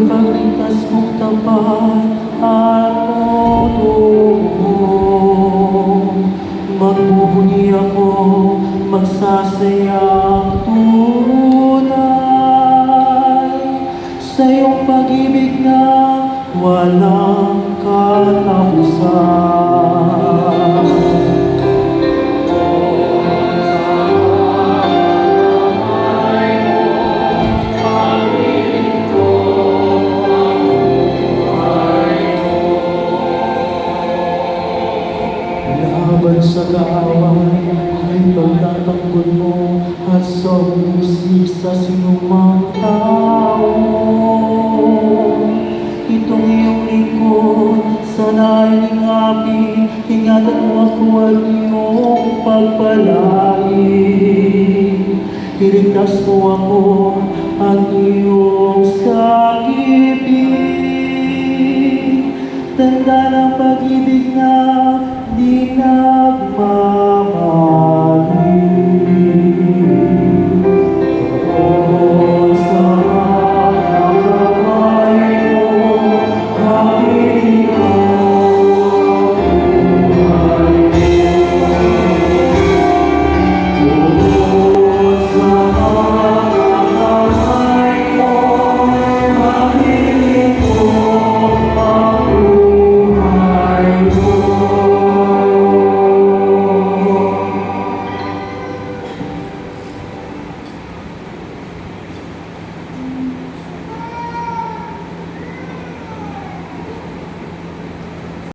Tagapagligtas mong tapat at totoo. Magbubuni ako, magsasayang tunay Laban sa kaaway ay pagtatanggol mo at sa musik sa sinumang tao. Itong iyong lingkod, sana ay lingapin, ingatan mo ako at iyong pagpalain. Iligtas mo ako at iyong sakipin. Tanda ng pag-ibig na di nagmamahal.